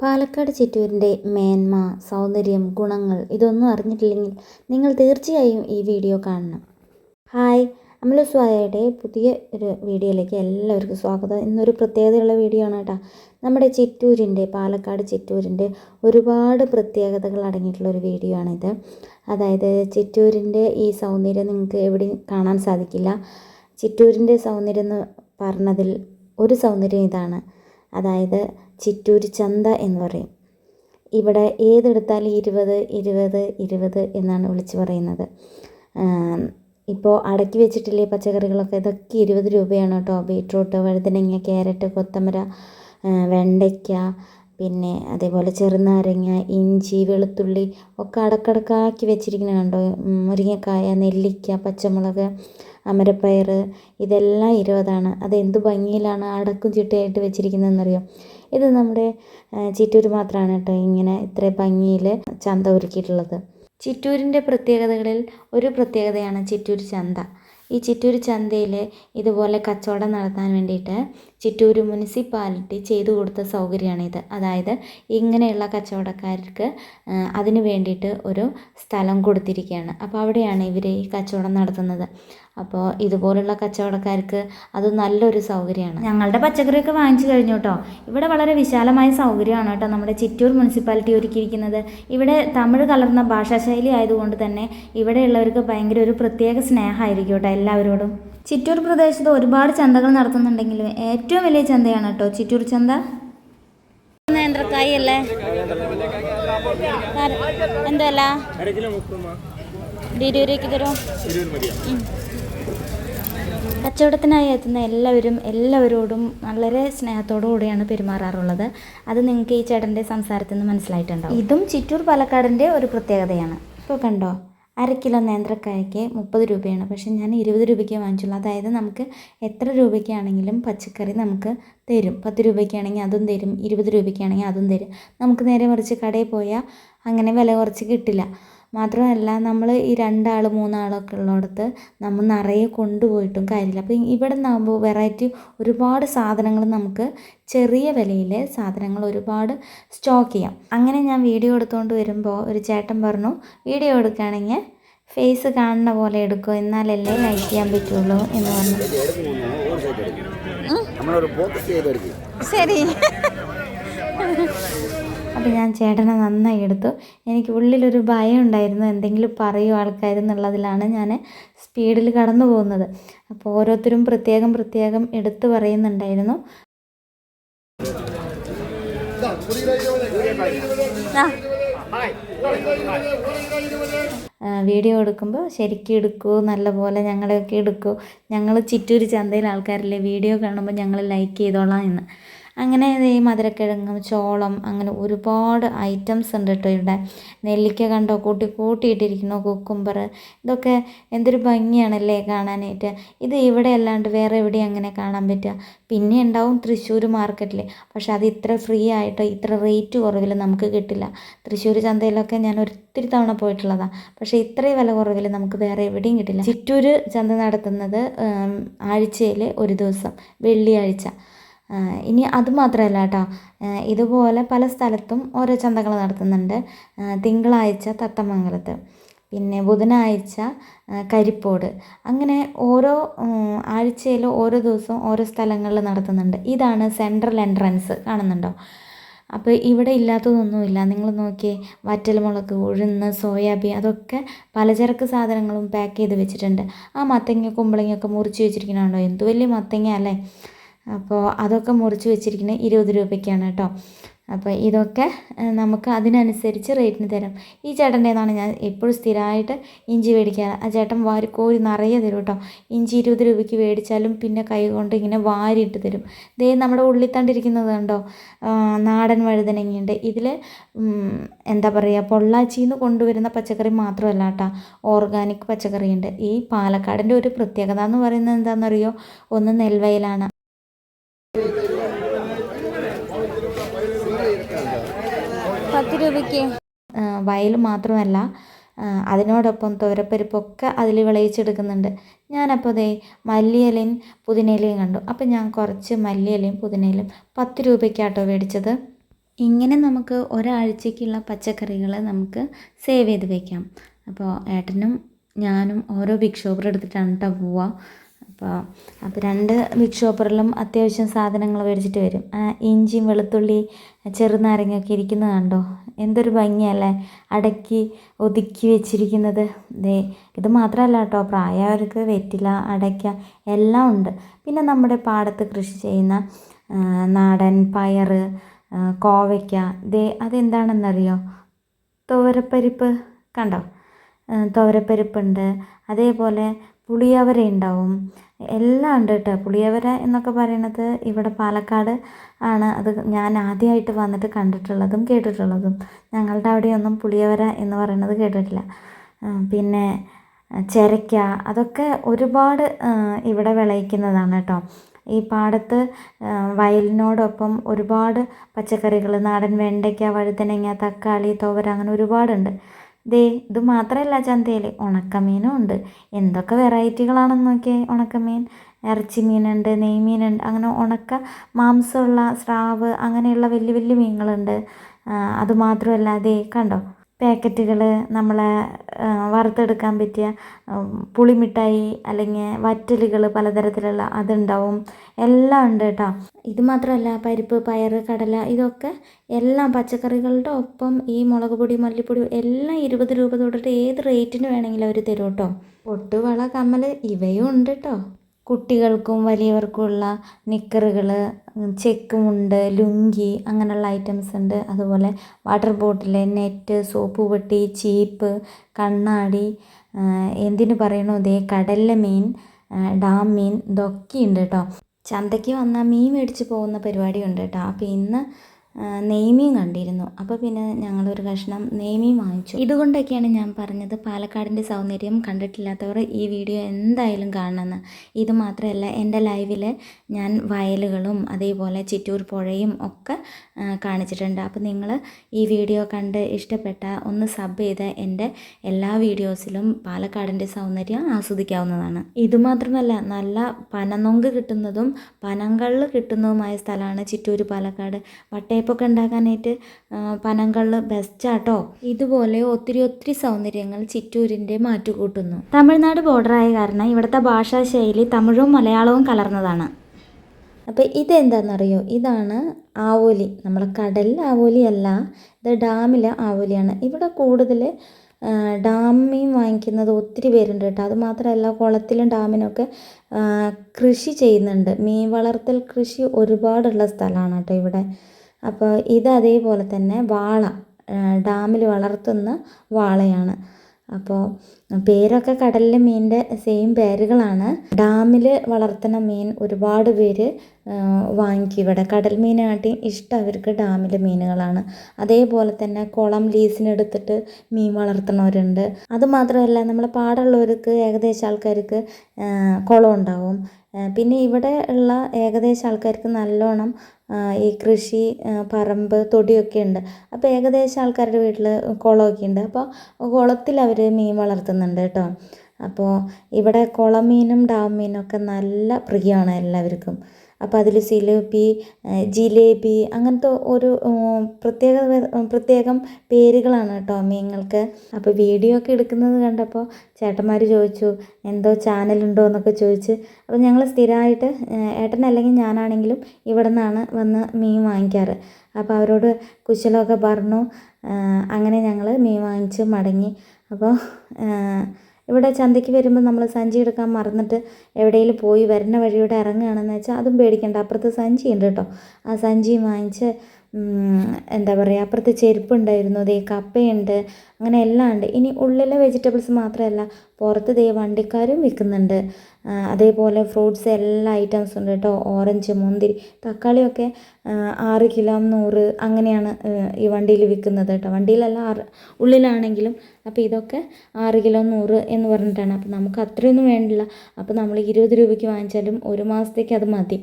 പാലക്കാട് ചിറ്റൂരിന്റെ മേന്മ സൗന്ദര്യം ഗുണങ്ങൾ ഇതൊന്നും അറിഞ്ഞിട്ടില്ലെങ്കിൽ നിങ്ങൾ തീർച്ചയായും ഈ വീഡിയോ കാണണം. ഹായ്. അമല സ്വായയുടെ പുതിയ ഒരു വീഡിയോയിലേക്ക് എല്ലാവർക്കും സ്വാഗതം. ഇന്നൊരു പ്രത്യേകതയുള്ള വീഡിയോ ആണ് കേട്ടോ. നമ്മുടെ ചിറ്റൂരിന്റെ പാലക്കാട് ചിറ്റൂരിന്റെ ഒരുപാട് പ്രത്യേകതകൾ അടങ്ങിയിട്ടുള്ള ഒരു വീഡിയോ ആണിത് അതായത് ചിറ്റൂരിന്റെ ഈ സൗന്ദര്യം നിങ്ങൾക്ക് എവിടെയും കാണാൻ സാധിക്കില്ല. ചിറ്റൂരിന്റെ സൗന്ദര്യം എന്ന് പറഞ്ഞതിൽ ഒരു സൗന്ദര്യം ഇതാണ്. അതായത് ചിറ്റൂർ ചന്ത എന്ന് പറയും. ഇവിടെ ഏതെടുത്താലും ഇരുപത് ഇരുപത് ഇരുപത് എന്നാണ് വിളിച്ചു പറയുന്നത്. ഇപ്പോൾ അടക്കി വെച്ചിട്ടില്ലേ പച്ചക്കറികളൊക്കെ? ഇതൊക്കെ ഇരുപത് രൂപയാണ് കേട്ടോ. ബീട്രൂട്ട് വഴുതനങ്ങ ക്യാരറ്റ് കൊത്തമര വെണ്ടയ്ക്ക പിന്നെ അതേപോലെ ചെറുനാരങ്ങ ഇഞ്ചി വെളുത്തുള്ളി ഒക്കെ അടക്കടക്കാക്കി വെച്ചിരിക്കുന്നത് കണ്ടോ? മുരിങ്ങക്കായ നെല്ലിക്ക പച്ചമുളക് അമരപ്പയർ ഇതെല്ലാം ഇരുപതാണ്. അതെന്ത് ഭംഗിയിലാണ് അടക്കും ചിട്ടയായിട്ട് വെച്ചിരിക്കുന്നതെന്നറിയോ? ഇത് നമ്മുടെ ചിറ്റൂർ മാത്രമാണ് കേട്ടോ ഇങ്ങനെ ഇത്ര ഭംഗിയിൽ ചന്ത ഒരുക്കിയിട്ടുള്ളത് ചിറ്റൂരിന്റെ പ്രത്യേകതകളിൽ ഒരു പ്രത്യേകതയാണ് ചിറ്റൂർ ചന്ത. ഈ ചിറ്റൂർ ചന്തയിൽ ഇതുപോലെ കച്ചവടം നടത്താൻ വേണ്ടിയിട്ട് ചിറ്റൂർ മുനിസിപ്പാലിറ്റി ചെയ്തു കൊടുത്ത സൗകര്യമാണിത്. അതായത് ഇങ്ങനെയുള്ള കച്ചവടക്കാർക്ക് അതിന് വേണ്ടിയിട്ട് ഒരു സ്ഥലം കൊടുത്തിരിക്കുകയാണ്. അപ്പോൾ അവിടെയാണ് ഇവർ ഈ കച്ചവടം നടത്തുന്നത്. അപ്പോൾ ഇതുപോലുള്ള കച്ചവടക്കാർക്ക് അത് നല്ലൊരു സൗകര്യമാണ്. ഞങ്ങളുടെ പച്ചക്കറിയൊക്കെ വാങ്ങിച്ചു കഴിഞ്ഞു കേട്ടോ. ഇവിടെ വളരെ വിശാലമായ സൗകര്യമാണ് കേട്ടോ നമ്മുടെ ചിറ്റൂർ മുനിസിപ്പാലിറ്റി ഒരുക്കിയിരിക്കുന്നത്. ഇവിടെ തമിഴ് കലർന്ന ഭാഷാശൈലി ആയതുകൊണ്ട് തന്നെ ഇവിടെയുള്ളവർക്ക് ഭയങ്കര ഒരു പ്രത്യേക സ്നേഹമായിരിക്കും കേട്ടോ എല്ലാവരോടും. ചിറ്റൂർ പ്രദേശത്ത് ഒരുപാട് ചന്തകൾ നടത്തുന്നുണ്ടെങ്കിലും ഏറ്റവും വലിയ ചന്തയാണ് കേട്ടോ ചിറ്റൂർ ചന്ത. നേന്ത്രക്കായി അല്ലേ കച്ചവടത്തിനായി എത്തുന്ന എല്ലാവരും എല്ലാവരോടും വളരെ സ്നേഹത്തോടു കൂടിയാണ് പെരുമാറാറുള്ളത്. അത് നിങ്ങൾക്ക് ഈ ചേട്ടന്റെ സംസാരത്തിൽ നിന്ന് മനസ്സിലായിട്ടുണ്ടാവും. ഇതും ചിറ്റൂർ പാലക്കാടിന്റെ ഒരു പ്രത്യേകതയാണ്. ഇപ്പോൾ കണ്ടോ? അര കിലോ നേന്ത്രക്കായ്ക്ക് മുപ്പത് രൂപയാണ്. പക്ഷേ ഞാൻ ഇരുപത് രൂപയ്ക്ക് വാങ്ങിച്ചുള്ളൂ. അതായത് നമുക്ക് എത്ര രൂപയ്ക്കാണെങ്കിലും പച്ചക്കറി നമുക്ക് തരും. പത്ത് രൂപയ്ക്കാണെങ്കിൽ അതും തരും. ഇരുപത് രൂപയ്ക്കാണെങ്കിൽ അതും തരും. നമുക്ക് നേരെ മറിച്ച് കടയിൽ പോയാൽ അങ്ങനെ വില കുറച്ച് കിട്ടില്ല. മാത്രമല്ല നമ്മൾ ഈ രണ്ടാൾ മൂന്നാളൊക്കെ ഉള്ളിടത്ത് നമ്മൾ നിറയെ കൊണ്ടുപോയിട്ടും കാര്യമില്ല. അപ്പോൾ ഇവിടെ നിന്നാകുമ്പോൾ വെറൈറ്റി ഒരുപാട് സാധനങ്ങൾ നമുക്ക് ചെറിയ വിലയിൽ സാധനങ്ങൾ ഒരുപാട് സ്റ്റോക്ക് ചെയ്യാം. അങ്ങനെ ഞാൻ വീഡിയോ എടുത്തുകൊണ്ട് വരുമ്പോൾ ഒരു ചേട്ടൻ പറഞ്ഞു വീഡിയോ എടുക്കുകയാണെങ്കിൽ ഫേസ് കാണുന്ന പോലെ എടുക്കും എന്നാലല്ലേ ലൈക്ക് ചെയ്യാൻ പറ്റുള്ളൂ എന്ന് പറഞ്ഞു. ശരി. അപ്പോൾ ഞാൻ ചേട്ടനെ നന്നായി എടുത്തു. എനിക്ക് ഉള്ളിലൊരു ഭയം ഉണ്ടായിരുന്നു എന്തെങ്കിലും പറയും ആൾക്കാർ എന്നുള്ളതിലാണ് ഞാൻ സ്പീഡിൽ കടന്നു പോകുന്നത്. അപ്പോൾ ഓരോരുത്തരും പ്രത്യേകം പ്രത്യേകം എടുത്തു പറയുന്നുണ്ടായിരുന്നു. വീഡിയോ എടുക്കുമ്പോൾ ശരിക്കും എടുക്കൂ നല്ലപോലെ ഞങ്ങളെയൊക്കെ എടുക്കൂ. ഞങ്ങൾ ചിറ്റൂർ ചന്തയിൽ ആൾക്കാരില്ലേ? വീഡിയോ കാണുമ്പോൾ ഞങ്ങൾ ലൈക്ക് ചെയ്തോളാം എന്ന്. അങ്ങനെ ഈ മധുരക്കിഴങ്ങും ചോളം അങ്ങനെ ഒരുപാട് ഐറ്റംസ് ഉണ്ട് കേട്ടോ ഇവിടെ. നെല്ലിക്ക കണ്ടോ? കൂട്ടി കൂട്ടിയിട്ടിരിക്കുന്നു കുക്കുംബർ ഇതൊക്കെ എന്തൊരു ഭംഗിയാണല്ലേ കാണാനായിട്ട്. ഇത് ഇവിടെ അല്ലാണ്ട് വേറെ എവിടെ അങ്ങനെ കാണാൻ പറ്റുക. പിന്നെ ഉണ്ടാവും തൃശ്ശൂർ മാർക്കറ്റിൽ പക്ഷെ അത് ഇത്ര ഫ്രീ ആയിട്ട് ഇത്ര റേറ്റ് കുറവിൽ നമുക്ക് കിട്ടില്ല. തൃശ്ശൂർ ചന്തയിലൊക്കെ ഞാൻ ഒത്തിരി തവണ പോയിട്ടുള്ളതാണ് പക്ഷേ ഇത്രയും വില കുറവിൽ നമുക്ക് വേറെ എവിടെയും കിട്ടില്ല. ചിറ്റൂർ ചന്ത നടത്തുന്നത് ആഴ്ചയിൽ ഒരു ദിവസം വെള്ളിയാഴ്ച. ഇനി അത് മാത്രമല്ല കേട്ടോ. ഇതുപോലെ പല സ്ഥലത്തും ഓരോ ചന്തകൾ നടത്തുന്നുണ്ട്. തിങ്കളാഴ്ച തത്തമംഗലത്ത് പിന്നെ ബുധനാഴ്ച കരിപ്പോട്. അങ്ങനെ ഓരോ ആഴ്ചയിൽ ഓരോ ദിവസവും ഓരോ സ്ഥലങ്ങളിൽ നടത്തുന്നുണ്ട്. ഇതാണ് സെൻട്രൽ എൻട്രൻസ് കാണുന്നുണ്ടോ? അപ്പോൾ ഇവിടെ ഇല്ലാത്തതൊന്നുമില്ല. നിങ്ങൾ നോക്കിയേ വറ്റൽമുളക് ഉഴുന്ന് സോയാബീൻ അതൊക്കെ പലചരക്ക് സാധനങ്ങളും പാക്ക് ചെയ്ത് വെച്ചിട്ടുണ്ട്. ആ മത്തങ്ങ കുമ്പളങ്ങയൊക്കെ മുറിച്ച് വെച്ചിരിക്കണുണ്ടോ? എന്ത് വലിയ മത്തങ്ങ അല്ലേ അപ്പോൾ അതൊക്കെ മുറിച്ച് വെച്ചിരിക്കുന്നത് ഇരുപത് രൂപയ്ക്കാണ് കേട്ടോ. അപ്പോൾ ഇതൊക്കെ നമുക്ക് അതിനനുസരിച്ച് റേറ്റിന് തരാം. ഈ ചേട്ടന്റെതാണ് ഞാൻ എപ്പോഴും സ്ഥിരമായിട്ട് ഇഞ്ചി മേടിക്കാറ്. ആ ചേട്ടൻ വാരി കോരി നിറയെ തരും കേട്ടോ. ഇഞ്ചി ഇരുപത് രൂപയ്ക്ക് മേടിച്ചാലും പിന്നെ കൈ കൊണ്ട് ഇങ്ങനെ വാരിയിട്ട് തരും. ദേ നമ്മുടെ ഉള്ളിത്തണ്ടിരിക്കുന്നത് കണ്ടോ? നാടൻ വഴുതനങ്ങയുണ്ട്. ഇതിൽ എന്താ പറയുക പൊള്ളാച്ചിയിൽ നിന്ന് കൊണ്ടുവരുന്ന പച്ചക്കറി മാത്രമല്ല കേട്ടോ. ഓർഗാനിക് പച്ചക്കറിയുണ്ട്. ഈ പാലക്കാടിന്റെ ഒരു പ്രത്യേകത എന്ന് പറയുന്നത് എന്താണെന്നറിയോ? ഒന്ന് നെൽവയലാണ്. പത്ത് രൂപയ്ക്ക്. വയൽ മാത്രമല്ല അതിനോടൊപ്പം തോരപ്പരിപ്പൊക്കെ അതിൽ വിളയിച്ചെടുക്കുന്നുണ്ട്. ഞാനപ്പോൾ ദേ മല്ലിയലയും പുതിനയിലയും കണ്ടു. അപ്പം ഞാൻ കുറച്ച് മല്ലിയലയും പുതിനയിലയും പത്ത് രൂപയ്ക്കാട്ടോ മേടിച്ചത്. ഇങ്ങനെ നമുക്ക് ഒരാഴ്ചക്കുള്ള പച്ചക്കറികൾ നമുക്ക് സേവ് ചെയ്ത് വയ്ക്കാം അപ്പോൾ ഏട്ടനും ഞാനും ഓരോ ബിഗ് ഷോപ്പർ എടുത്തിട്ടാണ് കേട്ടോ പോവുക അപ്പോൾ അപ്പോൾ രണ്ട് ബിഗ് ഷോപ്പറിലും അത്യാവശ്യം സാധനങ്ങൾ മേടിച്ചിട്ട് വരും. ഇഞ്ചിയും വെളുത്തുള്ളി ചെറുനാരങ്ങയൊക്കെ ഇരിക്കുന്നത് കണ്ടോ? എന്തൊരു ഭംഗിയല്ലേ? അടക്കി ഒതുക്കി വെച്ചിരിക്കുന്നത്. ദേ ഇത് മാത്രമല്ല കേട്ടോ പ്രായമായവർക്ക് വെറ്റില അടയ്ക്ക എല്ലാം ഉണ്ട്. പിന്നെ നമ്മുടെ പാടത്ത് കൃഷി ചെയ്യുന്ന നാടൻ പയർ കോവയ്ക്ക ദേ അതെന്താണെന്നറിയോ? തോരപ്പരിപ്പ് കണ്ടോ? തോരപ്പരിപ്പുണ്ട്. അതേപോലെ പുളിയവര ഉണ്ടാവും. എല്ലാം ഉണ്ട് കേട്ടോ. പുളിയവര എന്നൊക്കെ പറയണത് ഇവിടെ പാലക്കാട് ആണ്. അത് ഞാൻ ആദ്യമായിട്ട് വന്നിട്ട് കണ്ടിട്ടുള്ളതും കേട്ടിട്ടുള്ളതും. ഞങ്ങളുടെ അവിടെയൊന്നും പുളിയവര എന്ന് പറയുന്നത് കേട്ടിട്ടില്ല. പിന്നെ ചിരയ്ക്ക അതൊക്കെ ഒരുപാട് ഇവിടെ വിളയിക്കുന്നതാണ് കേട്ടോ. ഈ പാടത്ത് വയലിനോടൊപ്പം ഒരുപാട് പച്ചക്കറികൾ നാടൻ വെണ്ടയ്ക്ക വഴുതനങ്ങ തക്കാളി തോവര അങ്ങനെ ഒരുപാടുണ്ട്. ദേ ഇത് മാത്രമല്ല ചന്തയിൽ ഉണക്കമീനും ഉണ്ട്. എന്തൊക്കെ വെറൈറ്റികളാണെന്ന് നോക്കിയേ ഉണക്കമീൻ. ഇറച്ചി മീനുണ്ട് നെയ്മീനുണ്ട് അങ്ങനെ ഉണക്ക മാംസമുള്ള സ്രാവ് അങ്ങനെയുള്ള വലിയ വലിയ മീനുകളുണ്ട്. അതുമാത്രമല്ല ദേ കണ്ടോ? പാക്കറ്റുകൾ നമ്മളെ വറുത്തെടുക്കാൻ പറ്റിയ പുളിമിഠായി അല്ലെങ്കിൽ വറ്റലുകൾ പലതരത്തിലുള്ള അതുണ്ടാവും. എല്ലാം ഉണ്ട് കേട്ടോ. ഇത് മാത്രമല്ല പരിപ്പ് പയർ കടല ഇതൊക്കെ എല്ലാം പച്ചക്കറികളുടെ ഒപ്പം ഈ മുളക് പൊടി മല്ലിപ്പൊടി എല്ലാം ഇരുപത് രൂപ തൊട്ടിട്ട് ഏത് റേറ്റിന് വേണമെങ്കിലും അവർ തരും കേട്ടോ. പൊട്ടുവള കമ്മൽ ഇവയും ഉണ്ട് കേട്ടോ. കുട്ടികൾക്കും വലിയവർക്കുമുള്ള നിക്കറുകൾ ചെക്കുമുണ്ട് ലുങ്കി അങ്ങനെയുള്ള ഐറ്റംസ് ഉണ്ട്. അതുപോലെ വാട്ടർ ബോട്ടിൽ നെറ്റ് സോപ്പ് പെട്ടി ചീപ്പ് കണ്ണാടി എന്തിനു പറയണോ ഇതേ കടലിലെ മീൻ ഡാം മീൻ ഇതൊക്കെ ഉണ്ട് കേട്ടോ. ചന്തയ്ക്ക് വന്നാൽ മീൻ മേടിച്ച് പോകുന്ന പരിപാടിയുണ്ട് കേട്ടോ. അപ്പോൾ ഇന്ന് നെയ്മീൻ കണ്ടിരുന്നു. അപ്പോൾ പിന്നെ ഞങ്ങളൊരു കഷ്ണം നെയ്മീൻ വാങ്ങിച്ചു. ഇതുകൊണ്ടൊക്കെയാണ് ഞാൻ പറഞ്ഞത് പാലക്കാടിന്റെ സൗന്ദര്യം കണ്ടിട്ടില്ലാത്തവർ ഈ വീഡിയോ എന്തായാലും കാണണമെന്ന്. ഇത് മാത്രമല്ല എന്റെ ലൈവിൽ ഞാൻ വയലുകളും അതേപോലെ ചിറ്റൂർ പുഴയും ഒക്കെ കാണിച്ചിട്ടുണ്ട്. അപ്പോൾ നിങ്ങൾ ഈ വീഡിയോ കണ്ട് ഇഷ്ടപ്പെട്ട ഒന്ന് സബ് ചെയ്ത് എന്റെ എല്ലാ വീഡിയോസിലും പാലക്കാടിന്റെ സൗന്ദര്യം ആസ്വദിക്കാവുന്നതാണ്. ഇതുമാത്രമല്ല നല്ല പനനൊങ്ക് കിട്ടുന്നതും പനങ്കള്ള് കിട്ടുന്നതുമായ സ്ഥലമാണ് ചിറ്റൂർ പാലക്കാട്. വട്ടയപ്പൊക്കെ ഉണ്ടാക്കാനായിട്ട് പനങ്കള്ള് ബെസ്റ്റാട്ടോ ഇതുപോലെ ഒത്തിരി ഒത്തിരി സൗന്ദര്യങ്ങൾ ചിറ്റൂരിന്റെ മാറ്റുകൂട്ടുന്നു. തമിഴ്നാട് ബോർഡറായ കാരണം ഇവിടുത്തെ ഭാഷാശൈലി തമിഴും മലയാളവും കലർന്നതാണ്. അപ്പോൾ ഇതെന്താണെന്നറിയോ ഇതാണ് ആവോലി. നമ്മളെ കടലിൽ ആവോലിയല്ല ഇത് ഡാമിലെ ആവോലിയാണ്. ഇവിടെ കൂടുതൽ ഡാമീം വാങ്ങിക്കുന്നത് ഒത്തിരി പേരുണ്ട് കേട്ടോ. അതുമാത്രമല്ല കുളത്തിലും ഡാമിനൊക്കെ കൃഷി ചെയ്യുന്നുണ്ട്. മീൻ വളർത്തൽ കൃഷി ഒരുപാടുള്ള സ്ഥലമാണ് കേട്ടോ ഇവിടെ. അപ്പോൾ ഇത് അതേപോലെ തന്നെ വാള ഡാമിൽ വളർത്തുന്ന വാളയാണ്. അപ്പോൾ പേരൊക്കെ കടലിലെ മീനിന്റെ സെയിം പേരുകളാണ്. ഡാമിൽ വളർത്തുന്ന മീൻ ഒരുപാട് പേര് വാങ്ങിക്കും ഇവിടെ. കടൽ മീനാട്ടി ഇഷ്ടം അവർക്ക് ഡാമിലെ മീനുകളാണ്. അതേപോലെ തന്നെ കുളം ലീസിനെടുത്തിട്ട് മീൻ വളർത്തുന്നവരുണ്ട്. അതുമാത്രമല്ല നമ്മൾ പാടുള്ളവർക്ക് ഏകദേശം ആൾക്കാർക്ക് കുളം ഉണ്ടാവും. പിന്നെ ഇവിടെ ഉള്ള ഏകദേശം ആൾക്കാർക്ക് നല്ലോണം ഈ കൃഷി പറമ്പ് തൊടിയൊക്കെ ഉണ്ട്. അപ്പോൾ ഏകദേശം ആൾക്കാരുടെ വീട്ടിൽ കുളമൊക്കെ ഉണ്ട്. അപ്പോൾ കുളത്തിൽ അവർ മീൻ വളർത്തുന്നുണ്ട് കേട്ടോ. അപ്പോൾ ഇവിടെ കുളമീനും ഡാം മീനും ഒക്കെ നല്ല പ്രിയമാണ് എല്ലാവർക്കും. അപ്പോൾ അതിൽ സിലേപ്പി ജിലേബി അങ്ങനത്തെ ഒരു പ്രത്യേക പ്രത്യേകം പേരുകളാണ് കേട്ടോ മീനുകൾക്ക് അപ്പോൾ വീഡിയോ ഒക്കെ എടുക്കുന്നത് കണ്ടപ്പോൾ ചേട്ടന്മാർ ചോദിച്ചു എന്തോ ചാനലുണ്ടോ എന്നൊക്കെ ചോദിച്ച്. അപ്പോൾ ഞങ്ങൾ സ്ഥിരമായിട്ട് ഏട്ടനല്ലെങ്കിൽ ഞാനാണെങ്കിലും ഇവിടെ നിന്നാണ് വന്ന് മീൻ വാങ്ങിക്കാറ്. അപ്പോൾ അവരോട് കുശലമൊക്കെ പറഞ്ഞു അങ്ങനെ ഞങ്ങൾ മീൻ വാങ്ങിച്ച് മടങ്ങി. അപ്പോൾ ഇവിടെ ചന്തയ്ക്ക് വരുമ്പോൾ നമ്മൾ സഞ്ചി എടുക്കാൻ മറന്നിട്ട് എവിടെയെങ്കിലും പോയി വരുന്ന വഴിയോടെ ഇറങ്ങുകയാണെന്ന് വെച്ചാൽ അതും പേടിക്കേണ്ട. അപ്പുറത്ത് സഞ്ചി ഉണ്ട് കേട്ടോ. ആ സഞ്ചി വാങ്ങിച്ച് എന്താ പറയുക അപ്പുറത്ത് ചെരുപ്പുണ്ടായിരുന്നു ദേ കപ്പയുണ്ട് അങ്ങനെ എല്ലാം ഉണ്ട്. ഇനി ഉള്ളിലെ വെജിറ്റബിൾസ് മാത്രമല്ല പുറത്ത് ദേ വണ്ടിക്കാരും വിൽക്കുന്നുണ്ട്. അതേപോലെ ഫ്രൂട്ട്സ് എല്ലാ ഐറ്റംസും ഉണ്ട് കേട്ടോ. ഓറഞ്ച് മുന്തിരി തക്കാളിയൊക്കെ ആറ് കിലോ നൂറ് അങ്ങനെയാണ് ഈ വണ്ടിയിൽ വിൽക്കുന്നത് കേട്ടോ. വണ്ടിയിലല്ല ആറ് ഉള്ളിലാണെങ്കിലും അപ്പോൾ ഇതൊക്കെ ആറ് കിലോ നൂറ് എന്ന് പറഞ്ഞിട്ടാണ്. അപ്പോൾ നമുക്ക് അത്രയൊന്നും വേണ്ടില്ല. അപ്പോൾ നമ്മൾ ഇരുപത് രൂപയ്ക്ക് വാങ്ങിച്ചാലും ഒരു മാസത്തേക്ക് അത് മതി.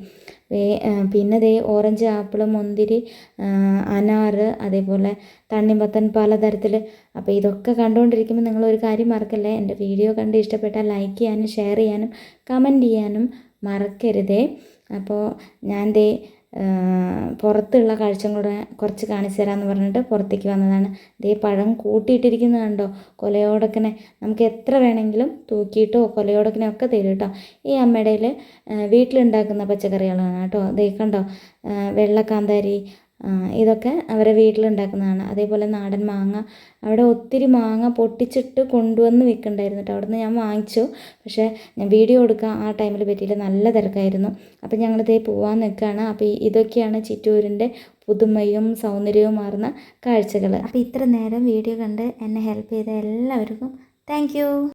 പിന്നെ ദേ ഓറഞ്ച് ആപ്പിൾ മുന്തിരി അനാറ് അതേപോലെ തണ്ണിമത്തൻ പലതരത്തിൽ അപ്പോൾ ഇതൊക്കെ കണ്ടുകൊണ്ടിരിക്കുമ്പോൾ നിങ്ങൾ ഒരു കാര്യം മറക്കല്ലേ? എന്റെ വീഡിയോ കണ്ട് ഇഷ്ടപ്പെട്ടാൽ ലൈക്ക് ചെയ്യാനും ഷെയർ ചെയ്യാനും കമന്റ് ചെയ്യാനും മറക്കരുതേ. അപ്പോൾ ഞാൻ ദേ പുറത്തുള്ള കാഴ്ചയും കൂടെ കുറച്ച് കാണിച്ചു തരാമെന്ന് പറഞ്ഞിട്ട് പുറത്തേക്ക് വന്നതാണ്. ദേ പഴം കൂട്ടിയിട്ടിരിക്കുന്നത് കണ്ടോ? കൊലയോടക്കനെ. നമുക്ക് എത്ര വേണമെങ്കിലും തൂക്കിയിട്ടോ കൊലയോടക്കനെ ഒക്കെ തരും കേട്ടോ. ഈ അമ്മയുടെ വീട്ടിലുണ്ടാക്കുന്ന പച്ചക്കറികളാണ് കേട്ടോ. ദേ കണ്ടോ? വെള്ളക്കാന്താരി ഇതൊക്കെ അവരെ വീട്ടിലുണ്ടാക്കുന്നതാണ്. അതേപോലെ നാടൻ മാങ്ങ. അവിടെ ഒത്തിരി മാങ്ങ പൊട്ടിച്ചിട്ട് കൊണ്ടുവന്ന് വിൽക്കണ്ടായിരുന്നു കേട്ടോ. നിന്ന് ഞാൻ വാങ്ങിച്ചു. പക്ഷേ ഞാൻ വീഡിയോ എടുക്കാൻ ആ ടൈമിൽ പറ്റിയില്ല. നല്ല തിരക്കായിരുന്നു. അപ്പോൾ ഞങ്ങളിതേ പോവാൻ നിൽക്കുകയാണ്. അപ്പോൾ ഇതൊക്കെയാണ് ചിറ്റൂരിന്റെ പുതുമയും സൗന്ദര്യവും മാറുന്ന കാഴ്ചകൾ. അപ്പോൾ ഇത്ര നേരം വീഡിയോ കണ്ട് എന്നെ ഹെൽപ്പ് ചെയ്ത എല്ലാവർക്കും താങ്ക്